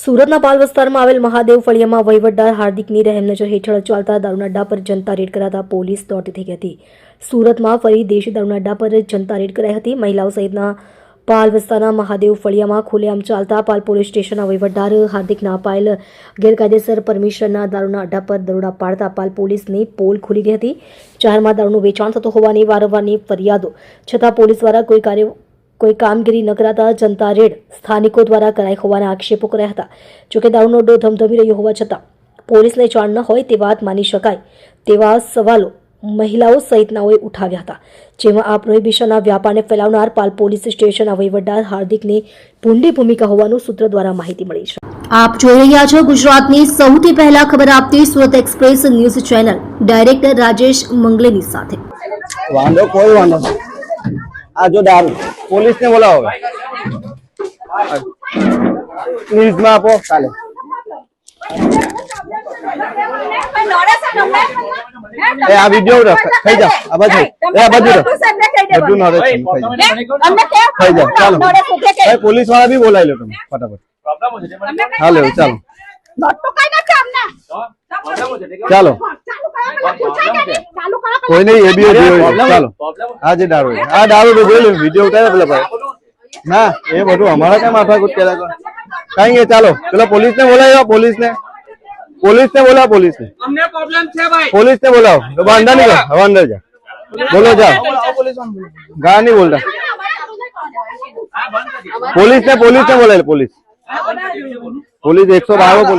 સુરતના પાલ વિસ્તારમાં આવેલ મહાદેવ ફળિયામાં વહીવટદાર હાર્દિકની રહેમનજર હેઠળ ચાલતા દારૂના અડ્ડા પર જનતા રેડ કરાતા પોલીસ દોડતી થઈ હતી. સુરતમાં ફરી દેશી દારૂના અડ્ડા પર જનતા રેડ કરાઈ હતી. મહિલાઓ સહિતના પાલ વિસ્તારના મહાદેવ ફળિયામાં ખુલ્લેઆમ ચાલતા પાલ પોલીસ સ્ટેશનના વહીવટદાર હાર્દિકના અપાયેલ ગેરકાયદેસર પરમિશનના દારૂના અડ્ડા પર દરોડા પાડતા પાલ પોલીસની પોલ ખુલી ગઈ હતી. શહેરમાં દારૂનું વેચાણ થતું હોવાની વારંવારની ફરિયાદો. છતાં પોલીસ દ્વારા કોઈ કાર્ય કોઈ કામગીરી ન કરાતા જનતા રેડ સ્થાનિકો દ્વારા કરાઈ હોવાના આક્ષેપો કર્યા હતા. જોકે દારૂનો ડો ધમધમી રહ્યો હોવા છતાં પોલીસને જાણ ન હોય તે વાત માની શકાય તેવા સવાલો મહિલાઓ સહિતનાઓએ ઉઠાવ્યા હતા. જેમાં આ પ્રોહિબિશનના વ્યાપારને ફેલાવનાર પાલ પોલીસ સ્ટેશનના વહીવટદાર હાર્દિકની ભૂંડી ભૂમિકા હોવાનું સૂત્ર દ્વારા માહિતી મળી છે. આપ જોઈ રહ્યા છો ગુજરાતની સૌથી પહેલા ખબર આપતી Surat express news channel. Director Rajesh મંગલેની સાથે. વાંધો કોઈ વાંધો આ જો દારૂ. પોલીસ ને બોલાવો ન્યૂઝમાં આપો કાલે એ આ વિડિયો થઈ જા. આ બાજુ એ આ બાજુ રહો. બધું નોલેજ થઈ જાય. ચાલો. એ પોલીસવાળા બી બોલાવી લો તમે ફટાફટ. હાલો ચાલો. ચાલો. કોઈ નહીં એ બી ચાલો. આ જે દારૂ આ દારૂ તો જોઈ લે વીડિયો ઉતાર્યો પેલા ભાઈ. ના એ બધું અમારા ક્યાં માથા કૂટ કર્યા કઈ? નહીં ચાલો. પેલા પોલીસ ને બોલાવ્યો પોલીસ ને પોલીસ ને બોલાવો પોલીસ ને અમને પ્રોબ્લેમ છે ભાઈ. પોલીસ ને બોલાવો. તો નહીં અંદર નીકળો. હવે અંદર જા. બોલો જાઓ ગા નહીં બોલતા. પોલીસ ને પોલીસ ને બોલાય પોલીસ. પોલીસ એકસો બાર પોલીસ.